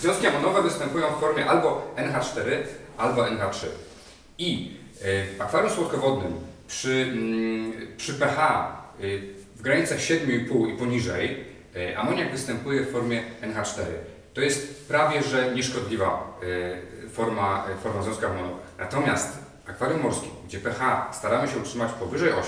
Związki amonowe występują w formie albo NH4, albo NH3. I y, w akwarium słodkowodnym przy, mm, przy pH y, w granicach 7,5 i poniżej y, amoniak występuje w formie NH4. To jest prawie że nieszkodliwa forma, forma związków amonowych. Natomiast akwarium morskim, gdzie pH staramy się utrzymać powyżej 8,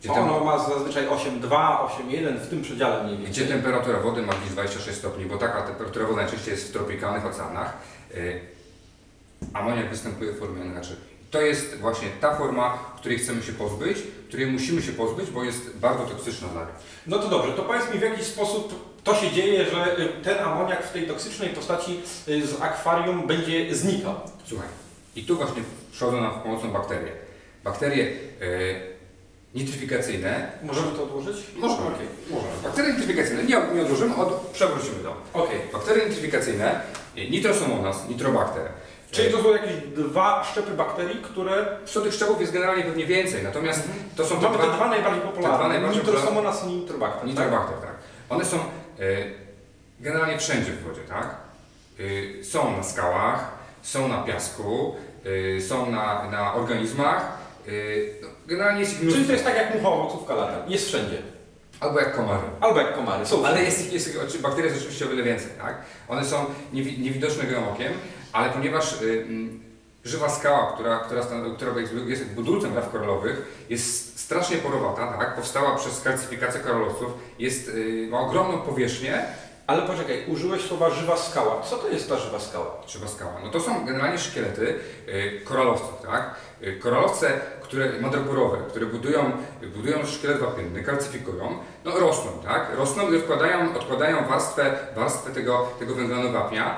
gdzie, Ono ma zazwyczaj 8,2, 8,1 w tym przedziale mniej gdzie więcej. temperatura wody ma gdzieś 26 stopni, bo taka temperatura wody najczęściej jest w tropikalnych oceanach, y, amoniak występuje w formie NH3. To jest właśnie ta forma, której chcemy się pozbyć, której musimy się pozbyć, bo jest bardzo toksyczna dla. No to dobrze, to powiedz mi w jaki sposób to się dzieje, że y, ten amoniak w tej toksycznej postaci y, z akwarium będzie znikał. Słuchaj, i tu właśnie przychodzą nam w pomocą bakterie. Bakterie y, nitryfikacyjne, Możemy to odłożyć? Możemy. Okej. możemy. Bakterie nitryfikacyjne, nie, nie odłożymy, od, przewrócimy to. Okej. Bakterie nitryfikacyjne, y, nitrosomonas, nitrobakter. Czyli to są jakieś dwa szczepy bakterii, które... Co tych szczepów jest generalnie pewnie więcej, natomiast to są te Mamy te dwa najbardziej popularne. dwa najbardziej Nitrosomonas i nitrobakter. tak? Nitrobakter, tak. One są e, generalnie wszędzie w wodzie, tak? E, są na skałach, są na piasku, e, są na, na organizmach. No, generalnie jest Czyli to jest tak jak mucha owocówka lata. Jest wszędzie. Albo jak komary. Albo jak komary. Są Ale jest, ich- jest, ich- oczy- bakterii jest oczywiście o wiele więcej, tak? One są niewi, niewidoczne gołym okiem, ale ponieważ y, mm, żywa skała, która, która, która jest, jest budulcem praw koralowych, jest strasznie porowata, tak? Powstała przez kalcyfikację koralowców, jest, y, ma ogromną powierzchnię, Ale poczekaj, użyłeś słowa żywa skała. Co to jest ta żywa skała? Żywa skała. No to są generalnie szkielety y, koralowców, tak? Y, Koralowce, które madreporowe, które budują, budują szkielet wapienny, kalcyfikują, no rosną, tak? Rosną i odkładają, odkładają warstwę, warstwę tego, tego węglanu wapnia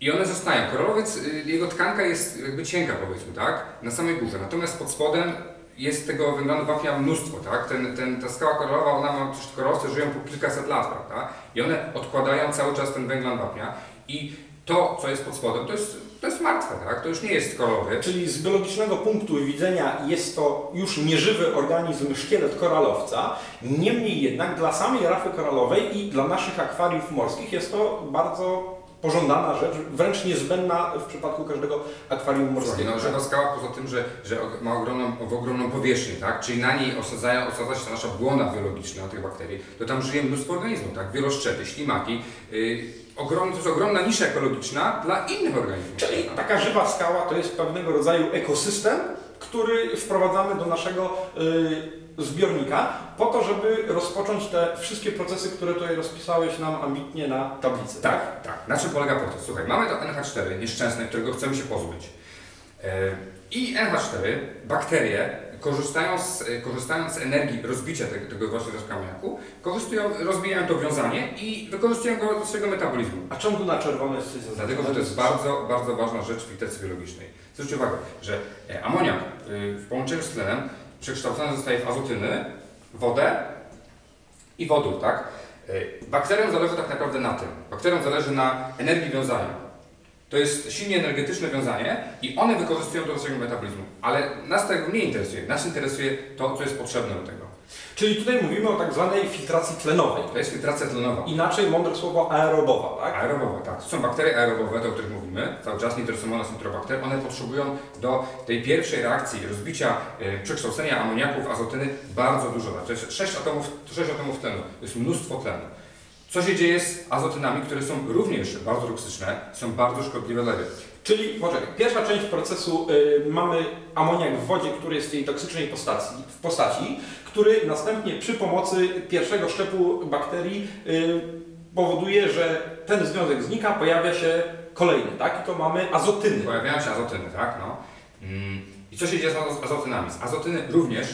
i one zostają. Koralowiec, y, jego tkanka jest jakby cienka powiedzmy, tak? Na samej górze. Natomiast pod spodem jest tego węglanu wapnia mnóstwo, tak? Ten, ten, ta skała koralowa, ona ma, przecież koralowce żyją po kilkaset lat, prawda? I one odkładają cały czas ten węglan wapnia i to, co jest pod spodem, to jest, to jest martwe, tak? To już nie jest koralowy. Czyli z biologicznego punktu widzenia jest to już nieżywy organizm, szkielet koralowca. Niemniej jednak dla samej rafy koralowej i dla naszych akwariów morskich jest to bardzo pożądana rzecz, wręcz niezbędna w przypadku każdego akwarium morskiego. no, żywa skała poza tym, że, że ma ogromną, w ogromną powierzchnię, tak? czyli na niej osadzają, osadza się ta nasza błona biologiczna tych bakterii, to tam żyje mnóstwo organizmów, tak? wieloszczepy, ślimaki. Yy, ogromny, to jest ogromna nisza ekologiczna dla innych organizmów. Czyli tak? taka żywa skała to jest pewnego rodzaju ekosystem, który wprowadzamy do naszego y, zbiornika po to, żeby rozpocząć te wszystkie procesy, które tutaj rozpisałeś nam ambitnie na tablicy. Tak, tak. Na czym polega proces? Słuchaj, mamy to NH4 nieszczęsne, którego chcemy się pozbyć. E, I NH4, bakterie, korzystając, z- korzystając z energii rozbicia tego, tego właśnie kamieniaku, korzystują, rozbijają to wiązanie i wykorzystują go do swojego metabolizmu. A czemu tu na czerwono jest coś zaznaczone? Dlatego, że to jest bardzo, bardzo ważna rzecz w filtracji biologicznej. Zwróćcie uwagę, że e, amoniak y, w połączeniu z tlenem przekształcony zostaje w azotyny, wodę i wodór, tak? E, Bakteriom zależy tak naprawdę na tym. Bakteriom zależy na energii wiązania. To jest silnie energetyczne wiązanie i one wykorzystują to do swojego metabolizmu. Ale nas tego nie interesuje. Nas interesuje to, co jest potrzebne do tego. Czyli tutaj mówimy o tak zwanej filtracji tlenowej. To jest filtracja tlenowa. Inaczej mądre słowo aerobowa, tak? Aerobowe, tak. To są bakterie aerobowe, o których mówimy, cały czas nitrosomonas nitrobakter. One potrzebują do tej pierwszej reakcji rozbicia, e, przekształcenia amoniaku w azotyny bardzo dużo. To jest 6 atomów, 6 atomów tlenu, to jest mnóstwo tlenu. Co się dzieje z azotynami, które są również bardzo toksyczne, są bardzo szkodliwe dla ryb. Czyli, poczekaj, pierwsza część procesu y, mamy amoniak w wodzie, który jest w tej toksycznej postaci, w postaci, który następnie przy pomocy pierwszego szczepu bakterii y, powoduje, że ten związek znika, pojawia się kolejny, tak? I to mamy azotyny. Pojawiają się azotyny, tak? No. Mm. I co się dzieje z azo- azotynami? Z azotyny również,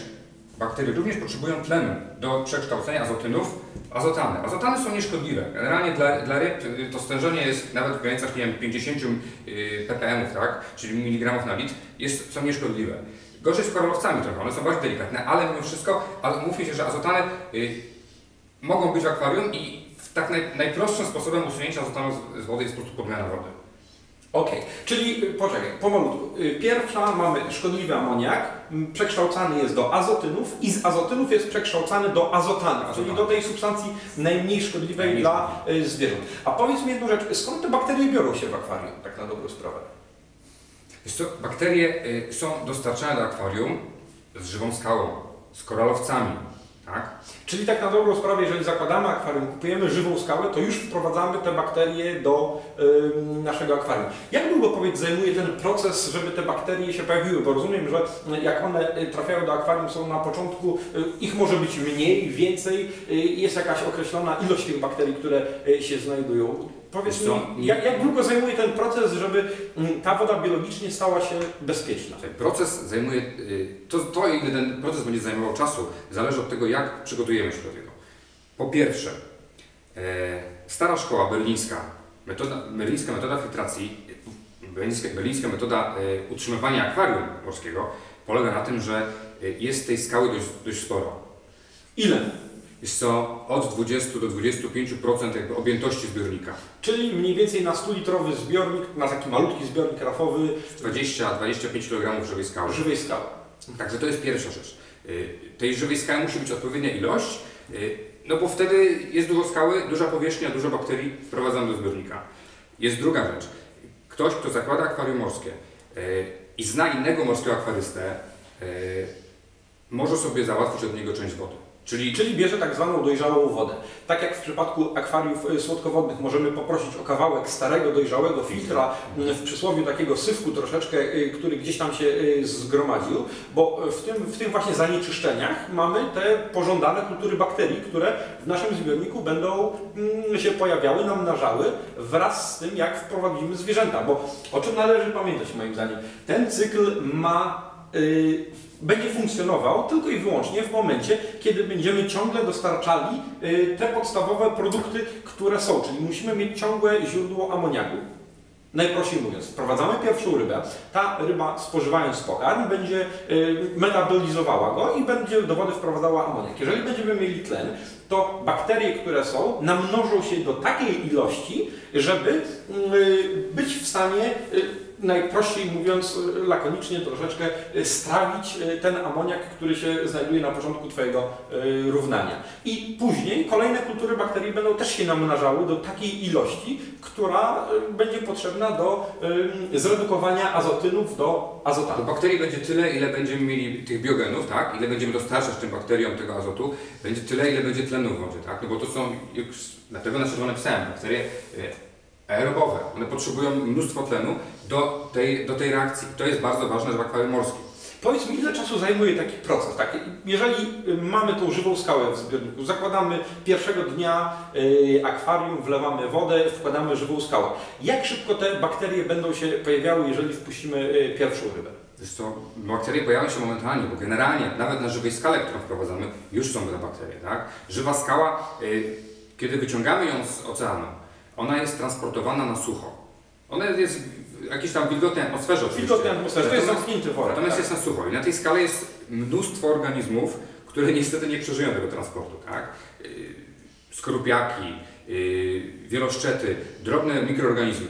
bakterie również potrzebują tlenu do przekształcenia azotynów w azotany. Azotany są nieszkodliwe. Generalnie dla, dla ryb to stężenie jest nawet w granicach, nie wiem, 50 y, ppm, tak? Czyli miligramów na litr, jest, są nieszkodliwe. Gorzej z koralowcami trochę, one są bardziej delikatne, ale mimo wszystko, ale mówmy się, że azotany y, mogą być w akwarium i w tak naj, najprostszym sposobem usunięcia azotanów z, z wody jest po prostu podmiana wody. Okej, czyli y, poczekaj, powolutku. Y, Pierwsza mamy szkodliwy amoniak, przekształcany jest do azotynów i z azotynów jest przekształcany do azotanów, czyli Azotanów. do tej substancji najmniej szkodliwej Najmniej dla zwierząt. A powiedz mi jedną rzecz, skąd te bakterie biorą się w akwarium, tak na dobrą sprawę? Co, bakterie y, są dostarczane do akwarium z żywą skałą, z koralowcami, tak? Czyli tak na dobrą sprawę, jeżeli zakładamy akwarium, kupujemy żywą skałę, to już wprowadzamy te bakterie do naszego akwarium. Jak długo powiedz zajmuje ten proces, żeby te bakterie się pojawiły? Bo rozumiem, że y, jak one y, trafiają do akwarium, są na początku, ich może być mniej, więcej, jest jakaś określona ilość tych bakterii, które się znajdują. Powiedz mi, jak, jak długo zajmuje ten proces, żeby mm, ta woda biologicznie stała się bezpieczna? Proces zajmuje, y, to, to ile ten proces będzie zajmował czasu, zależy od tego, jak przygotujemy się do tego. Po pierwsze, e, stara szkoła berlińska, metoda, berlińska metoda filtracji, berlińska, berlińska metoda e, utrzymywania akwarium morskiego polega na tym, że e, jest tej skały dość, dość sporo. Ile? Jest to od 20 do 25% jakby objętości zbiornika. Czyli mniej więcej na 100-litrowy zbiornik, na taki malutki zbiornik rafowy 20-25 kg żywej skały. żywej skały. Także to jest pierwsza rzecz. Y, Tej żywej skały musi być odpowiednia ilość, y, no bo wtedy jest dużo skały, duża powierzchnia, dużo bakterii wprowadzamy do zbiornika. Jest druga rzecz. Ktoś, kto zakłada akwarium morskie y, i zna innego morskiego akwarystę, może sobie załatwić od niego część wody. Czyli Czyli bierze tak zwaną dojrzałą wodę. Tak jak w przypadku akwariów y, słodkowodnych możemy poprosić o kawałek starego, dojrzałego filtra, w przysłowiu takiego syfku troszeczkę, y, który gdzieś tam się y, zgromadził, bo w, tym, w tych właśnie zanieczyszczeniach mamy te pożądane kultury bakterii, które w naszym zbiorniku będą się pojawiały, namnażały wraz z tym, jak wprowadzimy zwierzęta. Bo o czym należy pamiętać moim zdaniem? Ten cykl ma y, będzie funkcjonował tylko i wyłącznie w momencie, kiedy będziemy ciągle dostarczali y, te podstawowe produkty, które są, czyli musimy mieć ciągłe źródło amoniaku. Najprościej mówiąc, wprowadzamy pierwszą rybę, ta ryba spożywając pokarm będzie y, metabolizowała go i będzie do wody wprowadzała amoniak. Jeżeli będziemy mieli tlen, to bakterie, które są, namnożą się do takiej ilości, żeby y, być w stanie najprościej mówiąc, y, lakonicznie troszeczkę, y, strawić y, ten amoniak, który się znajduje na początku Twojego równania. I później kolejne kultury bakterii będą też się namnażały do takiej ilości, która będzie potrzebna do zredukowania azotynów do do azotanów. bakterii będzie tyle, ile będziemy mieli tych biogenów, tak? Ile będziemy dostarczać tym bakteriom tego azotu, będzie tyle, ile będzie tlenu w wodzie, tak? No bo to są, już, dlatego na czerwone pisałem, bakterie e, aerobowe. One potrzebują mnóstwo tlenu do tej, do tej reakcji. To jest bardzo ważne w akwarium morskim. Powiedz mi, ile czasu zajmuje taki proces? Tak? Jeżeli y, mamy tą żywą skałę w zbiorniku, zakładamy pierwszego dnia y, akwarium, wlewamy wodę, wkładamy żywą skałę. Jak szybko te bakterie będą się pojawiały, jeżeli wpuścimy y, pierwszą rybę? Wiesz co, bakterie pojawiają się momentalnie, bo generalnie nawet na żywej skale, którą wprowadzamy, już są te bakterie, tak? Żywa skała, kiedy wyciągamy ją z oceanu, ona jest transportowana na sucho. Ona jest jakiejś tam wilgotnej atmosferze oczywiście. Wilgotnej atmosferze, to jest zamknięty worek. Natomiast tak? jest na sucho i na tej skale jest mnóstwo organizmów, które niestety nie przeżyją tego transportu, tak? Yy, Skorupiaki, yy, wieloszczety, drobne mikroorganizmy.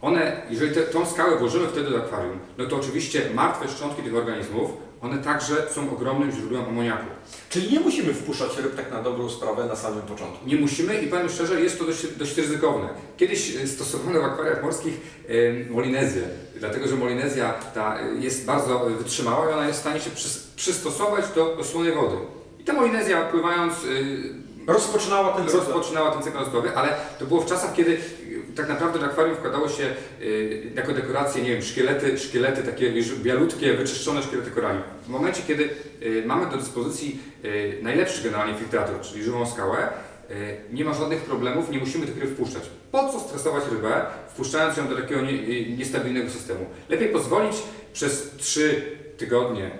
One, jeżeli te, tą skałę włożymy wtedy do akwarium, no to oczywiście martwe szczątki tych organizmów, one także są ogromnym źródłem amoniaku. Czyli nie musimy wpuszczać ryb tak na dobrą sprawę na samym początku. Nie musimy i powiem szczerze, jest to dość, dość ryzykowne. Kiedyś e, stosowano w akwariach morskich e, molinezję, dlatego że molinezja ta e, jest bardzo wytrzymała i ona jest w stanie się przys- przystosować do, do słonej wody. I ta molinezja pływając Rozpoczynała ten cykl. rozpoczynała ten cykl ale to było w czasach, kiedy e, tak naprawdę do akwarium wkładało się e, jako dekoracje, nie wiem, szkielety, szkielety takie już bialutkie, wyczyszczone szkielety korali. W momencie, kiedy e, mamy do dyspozycji e, najlepszy generalnie filtrator, czyli żywą skałę, e, nie ma żadnych problemów, nie musimy tych ryb wpuszczać. Po co stresować rybę, wpuszczając ją do takiego nie, e, niestabilnego systemu? Lepiej pozwolić przez 3 tygodnie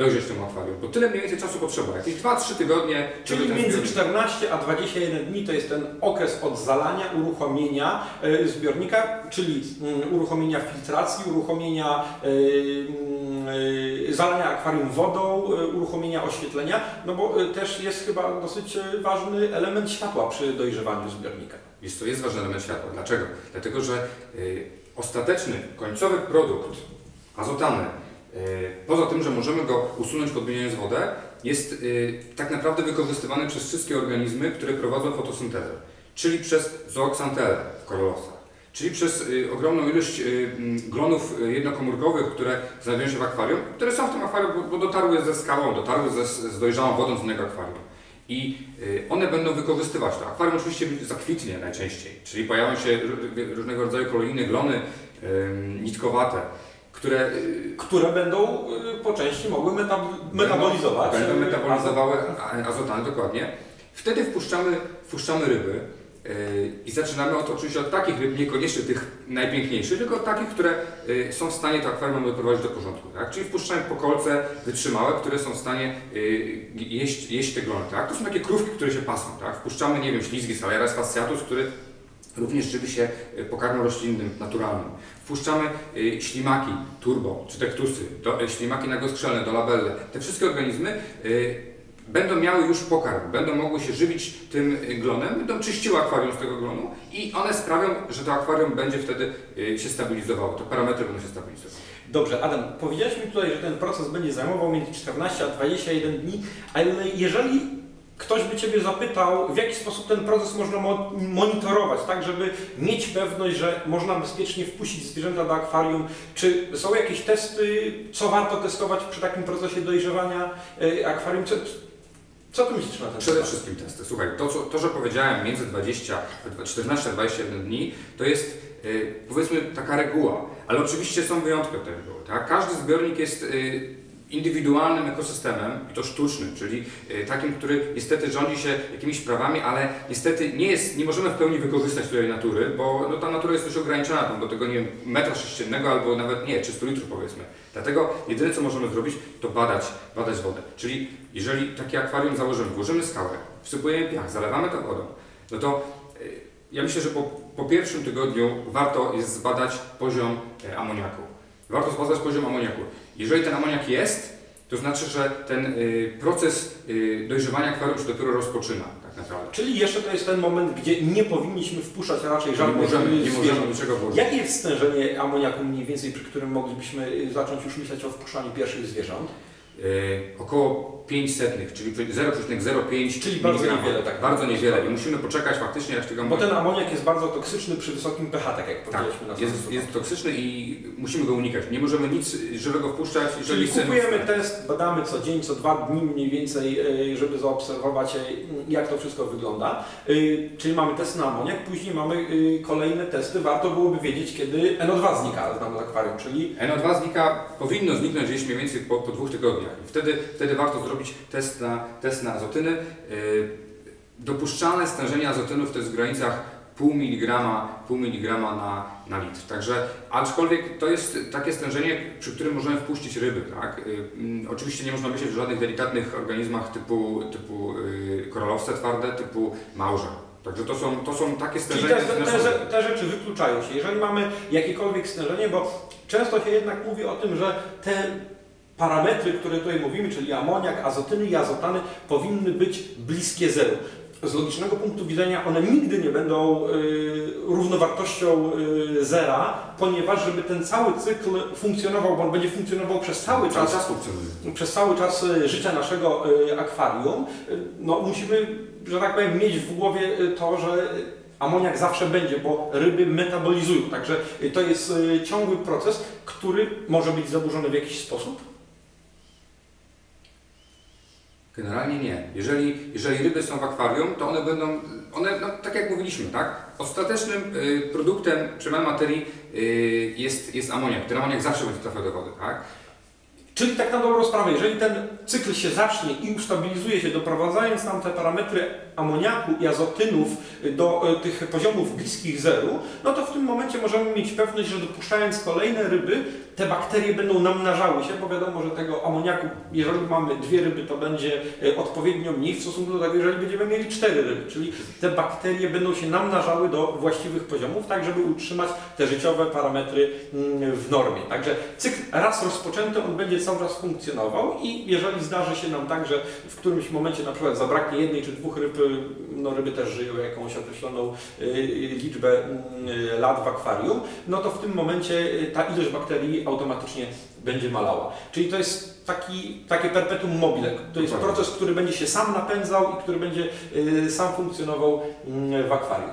dojrzeć temu akwarium, bo tyle mniej więcej czasu potrzeba. Jakieś 2-3 tygodnie, Czyli między zbiornik- 14 a 21 dni to jest ten okres od zalania, uruchomienia e, zbiornika, czyli mm, uruchomienia filtracji, uruchomienia e, mm, e, zalania akwarium wodą, uruchomienia oświetlenia, no bo też jest chyba dosyć ważny element światła przy dojrzewaniu zbiornika. Jest to jest ważny element światła. Dlaczego? Dlatego, że ostateczny, końcowy produkt azotany, poza tym, że możemy go usunąć podmieniając wodę, jest e, tak naprawdę wykorzystywany przez wszystkie organizmy, które prowadzą fotosyntezę, czyli przez zooxantelę w korolosach, czyli przez e, ogromną ilość glonów jednokomórkowych, które znajdują się w akwarium, które są w tym akwarium, bo dotarły ze skałą, dotarły ze, z dojrzałą wodą z innego akwarium. I one będą wykorzystywać to. Akwarium oczywiście zakwitnie najczęściej, czyli pojawią się różnego rodzaju kolejne glony nitkowate, które, y, które będą y, po części mogły metab metabolizować. Będą y, metabolizowały azotany, dokładnie. Wtedy wpuszczamy, wpuszczamy ryby i zaczynamy od, oczywiście od takich ryb, niekoniecznie tych najpiękniejszych, tylko takich, które są w stanie to akwarium doprowadzić do porządku. Tak? Czyli wpuszczamy po kolce wytrzymałe, które są w stanie jeść, jeść te glony. Tak? To są takie krówki, które się pasą. Tak? Wpuszczamy, nie wiem, ślizgi, Salaris fasciatus, który również żywi się pokarmem roślinnym, naturalnym. Wpuszczamy y, ślimaki turbo czy tektusy, do, y, ślimaki nagostrzelne, do labelle. Te wszystkie organizmy będą miały już pokarm, będą mogły się żywić tym glonem, będą czyściły akwarium z tego glonu i one sprawią, że to akwarium będzie wtedy się stabilizowało, te parametry będą się stabilizowały. Dobrze, Adam, powiedziałeś mi tutaj, że ten proces będzie zajmował między 14 a 21 dni, ale jeżeli ktoś by Ciebie zapytał, w jaki sposób ten proces można monitorować, tak, żeby mieć pewność, że można bezpiecznie wpuścić zwierzęta do akwarium, czy są jakieś testy, co warto testować przy takim procesie dojrzewania e, akwarium, co, co Ty myślisz na ten Przede wszystkim testy. Słuchaj, to, co, to, że powiedziałem między 20, 14 a 21 dni, to jest yy, powiedzmy taka reguła, ale oczywiście są wyjątki od tej reguły. Tak? Każdy zbiornik jest yy, indywidualnym ekosystemem, i to sztucznym, czyli e, takim, który niestety rządzi się jakimiś prawami, ale niestety nie, jest, nie możemy w pełni wykorzystać tutaj natury, bo no, ta natura jest dość ograniczona, tam do tego nie wiem, metra sześciennego albo nawet nie, 300 litrów powiedzmy. Dlatego jedyne co możemy zrobić, to badać, badać wodę. Czyli jeżeli takie akwarium założymy, włożymy skałę, wsypujemy piach, zalewamy to wodą, no to e, ja myślę, że po, po pierwszym tygodniu warto jest zbadać poziom e, amoniaku. Warto zbadać poziom amoniaku. Jeżeli ten amoniak jest, to znaczy, że ten y, proces y, dojrzewania akwarium się dopiero rozpoczyna tak naprawdę. Czyli jeszcze to jest ten moment, gdzie nie powinniśmy wpuszczać raczej żadnych nie możemy, nie możemy niczego włożyć. Jakie jest stężenie amoniaku mniej więcej, przy którym moglibyśmy y, zacząć już myśleć o wpuszczaniu pierwszych zwierząt? Yy, około 5 setnych, czyli 0,05 Czyli bardzo niewiele, tak. Bardzo niewiele i musimy poczekać faktycznie, jak tego Bo ten amoniak jest bardzo toksyczny przy wysokim pH, tak jak tak, powiedzieliśmy na jest, jest toksyczny i musimy go unikać. Nie możemy nic żywego wpuszczać, jeżeli Czyli kupujemy test, badamy co dzień, co dwa dni mniej więcej, e, żeby zaobserwować, e, jak to wszystko wygląda. E, czyli mamy test na amoniak, później mamy kolejne testy. Warto byłoby wiedzieć, kiedy NO2 znika z akwarium, czyli... NO2 znika, powinno zniknąć gdzieś mniej więcej po, po dwóch tygodniach. Wtedy, wtedy warto zrobić zrobić test na, test na azotyny. Y, dopuszczalne stężenie azotynów to jest w granicach pół miligrama, pół miligrama na, na litr. Także, aczkolwiek to jest takie stężenie, przy którym możemy wpuścić ryby. Tak? Y, mm, oczywiście nie można myśleć o żadnych delikatnych organizmach typu, typu y, koralowce twarde, typu małże. Także to są, to są takie stężenia. Czyli te, te, te, rzeczy wykluczają się. Jeżeli mamy jakiekolwiek stężenie, bo często się jednak mówi o tym, że te parametry, które tutaj mówimy, czyli amoniak, azotyny i azotany, powinny być bliskie zeru. Z logicznego punktu widzenia one nigdy nie będą y, równowartością y, zera, ponieważ żeby ten cały cykl funkcjonował, bo on będzie funkcjonował przez cały czas, czas przez cały czas y, życia naszego y, akwarium, y, no musimy, że tak powiem, mieć w głowie to, że amoniak zawsze będzie, bo ryby metabolizują. Także to jest ciągły proces, który może być zaburzony w jakiś sposób Generalnie nie. Jeżeli, jeżeli ryby są w akwarium, to one będą, one, no, tak jak mówiliśmy, tak? Ostatecznym y, produktem przy materii y, jest, jest amoniak. Ten amoniak zawsze będzie trafiał do wody, tak? Czyli tak na dobrą sprawę, jeżeli ten cykl się zacznie i ustabilizuje się, doprowadzając nam te parametry amoniaku i azotynów do e, tych poziomów bliskich zeru, no to w tym momencie możemy mieć pewność, że dopuszczając kolejne ryby, te bakterie będą namnażały się, bo wiadomo, że tego amoniaku, jeżeli mamy dwie ryby, to będzie e, odpowiednio mniej w stosunku do tego, jeżeli będziemy mieli cztery ryby, czyli te bakterie będą się namnażały do właściwych poziomów, tak żeby utrzymać te życiowe parametry mm, w normie. Także cykl raz rozpoczęty, on będzie cały czas funkcjonował i jeżeli zdarzy się nam tak, że w którymś momencie na przykład zabraknie jednej czy dwóch ryb no ryby też żyją jakąś określoną y, liczbę y, lat w akwarium, no to w tym momencie y, ta ilość bakterii automatycznie będzie malała. Czyli to jest taki, takie perpetuum mobile. To jest proces, który będzie się sam napędzał i który będzie y, sam funkcjonował mm, w akwarium.